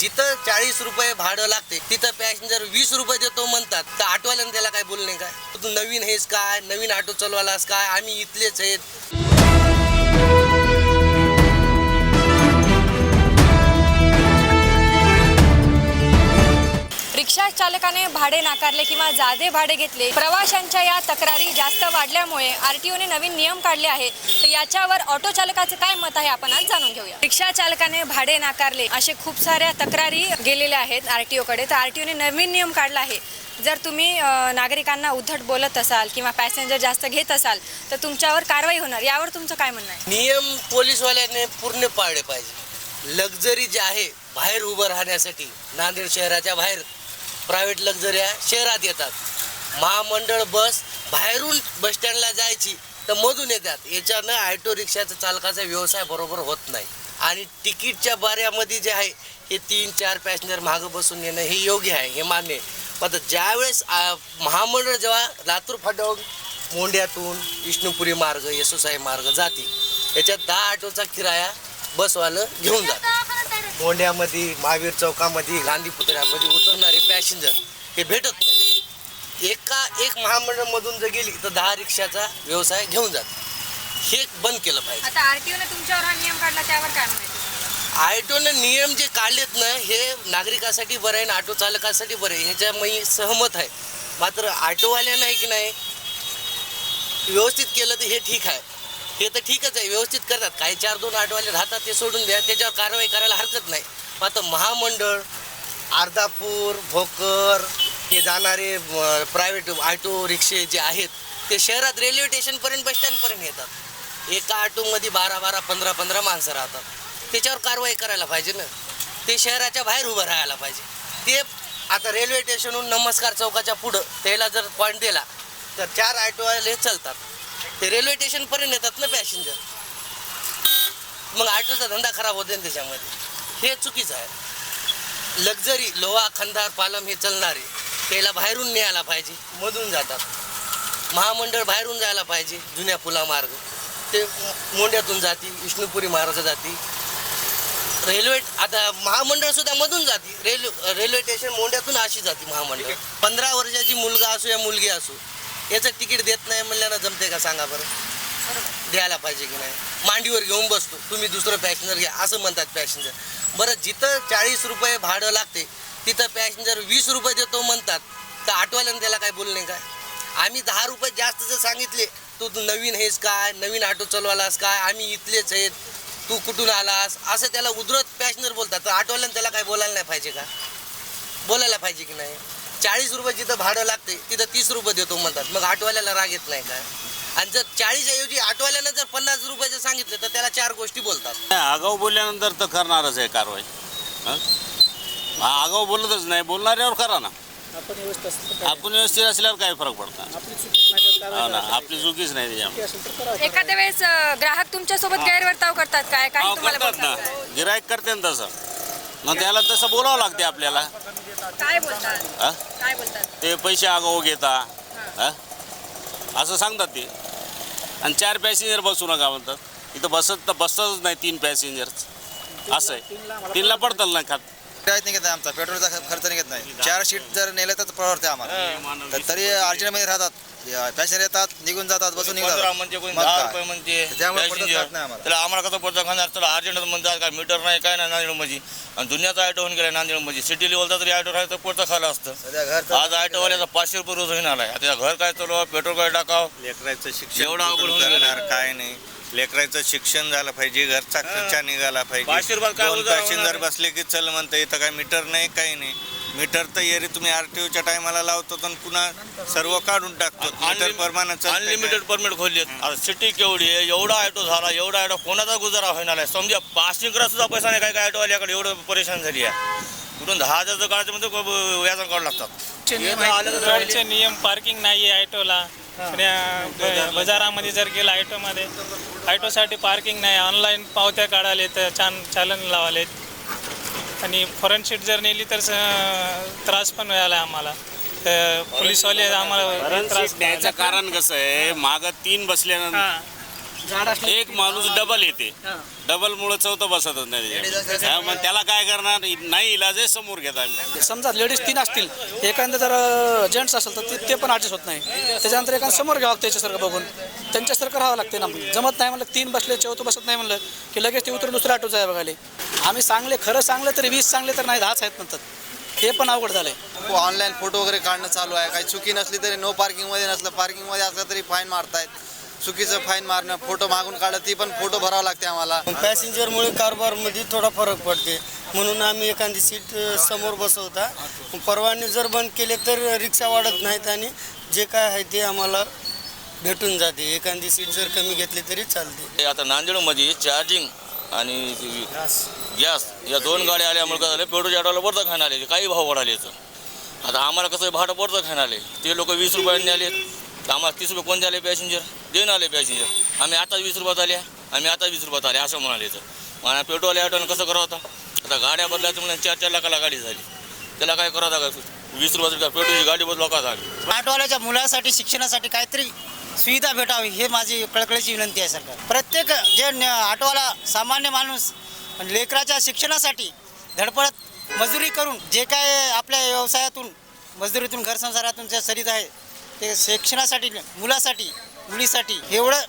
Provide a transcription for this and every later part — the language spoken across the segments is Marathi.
जिथं चाळीस रुपये भाडं लागते तिथं पॅसेंजर वीस रुपये देतो म्हणतात. तर ऑटोवाल्यानं त्याला काय बोलणे काय तू नवीन हेच काय? नवीन ऑटो चालवालास काय? आम्ही इथलेच आहेत. रिक्षा चालकाने भाडे नाकारले किंवा जादे भाडे घेतले प्रवाशांच्या या तक्रारी जास्त वाढल्यामुळे आरटीओने नवीन नियम काढले आहे तर याच्यावर ऑटो चालकाचं काय मत आहे आपण आज जाणून घेऊया. रिक्षा चालकाने भाडे नाकारले असे खूप साऱ्या तक्रारी गेलेल्या आहेत आरटीओ कडे तर आरटीओने नवीन नियम काढला आहे. जर तुम्ही नागरिकांना उद्धट बोलत असाल किंवा पॅसेंजर जास्त घेत असाल तर तुमच्यावर कारवाई होणार. यावर तुमचं काय म्हणणं आहे? नियम पोलीसवाल्याने पूर्ण पाळले पाहिजे. लक्झरी जे आहे बाहेर उभं राहण्यासाठी नांदेड शहराच्या बाहेर प्रायव्हेट लक्झऱ्या शहरात येतात. महामंडळ बस बाहेरून बसस्टँडला जायची तर मधून येतात. याच्यानं ऑटो रिक्षाचा चालकाचा व्यवसाय बरोबर होत नाही. आणि तिकीटच्या बाऱ्यामध्ये जे आहे हे तीन चार पॅसेंजर मागं बसून येणं हे योग्य आहे हे मान्य आहे. पण ज्यावेळेस महामंडळ जेव्हा लातूर फाट्यावर मोंड्यातून विष्णुपुरी मार्ग येसुसाई मार्ग जाते याच्यात दहा ऑटोचा किराया बसवालं घेऊन जातो मोंड्यामध्ये महावीर चौकामध्ये गांधी पुतळ्यामध्ये उतरणारे पॅसेंजर हे भेटत नाही. एका एक महामंडळमधून जर गेली तर दहा रिक्षाचा व्यवसाय घेऊन जात. हे बंद केलं पाहिजे. आता आरटीओने तुमच्यावर हा नियम काढला त्यावर काय म्हणायचं? नियम जे काढलेत ना हे नागरिकासाठी बरं आहे आणि ऑटो चालकासाठी बरं आहे ह्याच्या मी सहमत आहे. मात्र ऑटोवाल्यानं आहे की नाही व्यवस्थित केलं तर हे ठीक आहे. हे तर ठीकच आहे व्यवस्थित करतात. काही चार दोन आठवाले राहतात ते सोडून द्या. त्याच्यावर कारवाई करायला हरकत नाही. मात्र महामंडळ अर्धापूर भोकर हे जाणारे प्रायव्हेट ऑटो रिक्षे जे आहेत ते शहरात रेल्वे स्टेशनपर्यंत बस स्टँडपर्यंत येतात. एका ऑटोमध्ये बारा बारा पंधरा पंधरा माणसं राहतात. त्याच्यावर कारवाई करायला पाहिजे ना. ते शहराच्या बाहेर उभं राहायला पाहिजे. ते आता रेल्वे स्टेशनहून नमस्कार चौकाच्या पुढं त्याला जर पॉईंट दिला तर चार ऑटोवाले चालतात. ते रेल्वे स्टेशनपर्यंत येतात ना पॅसेंजर मग ऑटोचा धंदा खराब होते ना त्याच्यामध्ये. हे चुकीचं आहे. लक्झरी लोहा खंदार पालम हे चालणारे त्याला बाहेरून न्यायला पाहिजे मधून जातात. महामंडळ बाहेरून जायला पाहिजे जुन्या पुला मार्ग ते मोंड्यातून जाती विष्णुपुरी मार्ग जाती रेल्वे आता महामंडळ सुद्धा मधून जाते रेल्वे रेल्वे स्टेशन मोंड्यातून अशी जाते महामंडळ. पंधरा वर्षाची मुलगा असो या मुलगी असो. याचं तिकीट देत नाही म्हणल्यानं जमते का सांगा बरं? द्यायला पाहिजे की नाही? मांडीवर घेऊन बसतो. तुम्ही दुसरं पॅसेंजर घ्या. असं म्हणतात पॅसेंजर. बरं जिथं चाळीस रुपये भाडं लागते तिथं पॅसेंजर वीस रुपये देतो म्हणतात. तर ऑटोवाल्यानं त्याला काय बोलणे काय आम्ही दहा रुपये जास्त जर सांगितले तू तू नवीन हेस काय? नवीन ऑटो चालवालास काय? आम्ही इथलेच आहेत. तू कुठून आलास? असं त्याला उधरत पॅसेंजर बोलतात. तर ऑटोवाल्यानं त्याला काय बोलायला नाही पाहिजे का? बोलायला पाहिजे की नाही? चाळीस रुपये जिथं भाडं लागते तिथं तीस रुपये देतो म्हणतात. मग ऑटोवाल्याला राग येत नाही काय आणि जर चाळीस ऐवजी ऑटोवाल्यानं जर पन्नास रुपयाचं सांगितलं तर त्याला चार गोष्टी बोलतात. आगाऊ बोलल्यानंतर तर करणारच आहे कारवाई. आगाऊ बोलतच नाही. बोलणाऱ्यावर करा ना. आपण व्यवस्थित काय? आपण असल्यावर काय फरक पडतात आपली चुकीच नाही हो ना आपली चुकीच नाही त्याच्यामध्ये. एखाद्या वेळेस अ, ग्राहक तुमच्यासोबत गैरवर्ताव करतात काय? काही हो, तुम्हाला करतात ना बोलतात काय? गिराईक करते ना तसं. मग त्याला तसं बोलावं लागते आपल्याला. काय बोलतात? हं? काय बोलतात? ते पैसे आगाऊ घेता. हं? असं सांगतात ते. आणि चार पॅसेंजर बसू नका म्हणतात. इथं बसत तर बसतच नाही तीन पॅसेंजर. असं आहे. तीनला पडतात ना खात. काहीच निघत नाही आमचा. पेट्रोलचा खर्च निघत नाही. चार सीट जर नेलं तर परवडते आम्हाला. तर तरी अर्जंटमध्ये राहतात. पॅसेंजर येतात निघून जातात बसून पंधरा निघतात म्हणजे कोणी मग दहा काय? रुपये त्यामुळे नाही आम्हाला. त्याला आम्हाला कसं पडतं? खाणार त्याला अर्जंट म्हणतात काय मीटर नाही काय नाही नांदेडमध्ये आणि दुनियाचा ऑटो होऊन गेला नांदेडमध्ये सिटी लेवलचा तरी ऑटो राहायचं पुढचं खालं असतं. सध्या घर आज ऑटोवाल्याचा पाचशे रुपये रोज होईन आलाय आता घर काय चालू पेट्रोल काय टाकाव? लेकराचं शिक्षण एवढं अवघड कुठून होऊन गेलं. करणार काय नाही. लेकराचं शिक्षण झालं पाहिजे घरचा खर्च निघाला पाचशे पाहिजे रुपयात काय दोन उधार पॅसेंजर होणार? बसले की चल म्हणता इथं काय मीटर नाही काही नाही. मीटर तर एरी तुम्ही आरटीओच्या टायमाला लावतो आणि पुन्हा सर्व काढून टाकतो मीटर अनलिमिटेड परमिट खोललेत आता सिटी केवढी आहे? एवढा ऑटो झाला एवढा ऑटो कोणाचा गुजारा होईना आहे? समजा पासिंग करा सुद्धा पैसा नाही काय काय ऑटोवाल्याकडे एवढं परेशान झाली आहे. कुठून दहा हजारचं काढायचं म्हणजे खूप व्याजान काढू लागतात. रोडचे नियम पार्किंग नाही आहे ऑटोला बाजारामध्ये जर गेला ऑटोमध्ये ऑटोसाठी पार्किंग नाही. ऑनलाईन पावत्या काढाले तर छान चालन लावालेत आणि फॉरेन शीट जर नेली तर स- त्रास पण व्हायला आम्हाला. तर पोलीसवाले आम्हाला त्रास द्यायचं कारण कसं आहे मागं तीन बसल्यानंतर झाड असले एक माणूस डबल येते. डबल मुळे चौथं बसतच नाही. हा, मग त्याला काय करणार? नाही इलाज आहे समोर घेत आम्ही. समजा लेडीज तीन असतील. एखादं जर जेंट्स असेल तर ते- ते पण ॲडजस्ट होत नाही. त्याच्यानंतर एखादं समोर घ्यावं लागतं त्याच्यासारखं बघून. त्यांच्यासारखं राहावं लागते ना. जमत नाही म्हणलं तीन बसले चौथं बसत नाही म्हणलं की लगेच ते उतरून दुसऱ्या ऑटो जाय बघायला. आम्ही चांगले खरं चांगलं तरी वीस चांगले तर नाही दहाच आहेत म्हणतात. हे पण अवघड झालंय. ऑनलाईन फोटो वगैरे काढणं चालू आहे. काही चुकी नसली तरी नो पार्किंगमध्ये नसलं पार्किंगमध्ये असलं तरी फाईन मारतायत. चुकीचं फाईन मारणं फोटो मागून काढलं ती पण फोटो भरावा लागते आम्हाला. पॅसेंजरमुळे कारभारमध्ये थोडा फरक पडते. म्हणून आम्ही एखादी सीट समोर बसवता. परवाने जर बंद केले तर रिक्षा वाढत नाहीत आणि जे काय आहे ते आम्हाला भेटून जाते. एखादी सीट जर कमी घेतली तरी चालते. आता नांदेडमध्ये चार्जिंग आणि गॅस. या दोन गाड्या आल्यामुळे काय झालं पेट्रोलच्या ऑटोला वरचं खायला आले काही भाव वाढाले याचं आता आम्हाला कसं भाडं वरचं खायला आले. ते लोक वीस रुपयांनी आले तर आम्हाला तीस रुपये कोण आले पॅसेंजर देऊन आले पॅसेंजर आम्ही आता वीस रुपयात आले आम्ही आता वीस रुपयात आले असं म्हणाले तर मग पेट्रोल ऑटोनं कसं करावं होता आता गाड्या बदलायचं म्हणजे चार चार लाखाला गाडी झाली. त्याला काय करावं का वीस रुपयाचं पेट्रोलची गाडी बदलवा का झाली? ऑटोवाल्याच्या मुलासाठी शिक्षणासाठी काहीतरी सुविधा भेटावी हे माझी कळकळीची विनंती आहे सरकार. प्रत्येक जे न- ऑटोवाला सामान्य माणूस लेकराच्या शिक्षणासाठी धडपडत मजुरी करून जे काय आपल्या व्यवसायातून मजुरीतून घरसंसारातून ज्या जे सरीत आहे ते शिक्षणासाठी मुलासाठी मुलीसाठी एवढं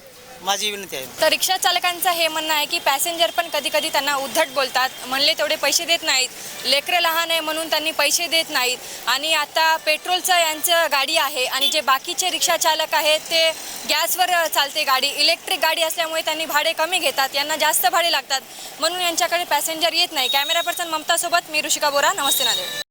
माझी विनंती आहे. तर रिक्षा चालकांचं हे म्हणणं आहे की पॅसेंजर पण कधी कधी त्यांना उद्धट बोलतात. म्हणले तेवढे पैसे देत नाहीत. लेकरं लहान आहे म्हणून त्यांनी पैसे देत नाहीत. आणि आता पेट्रोलचं यांचं गाडी आहे आणि जे बाकीचे रिक्षा चालक आहेत ते गॅसवर चालते गाडी. इलेक्ट्रिक गाडी असल्यामुळे त्यांनी भाडे कमी घेतात. यांना जास्त भाडे लागतात. म्हणून यांच्याकडे पॅसेंजर येत नाही. कॅमेरा पर्सन ममतासोबत मी ऋषिका बोरा. नमस्ते नादेव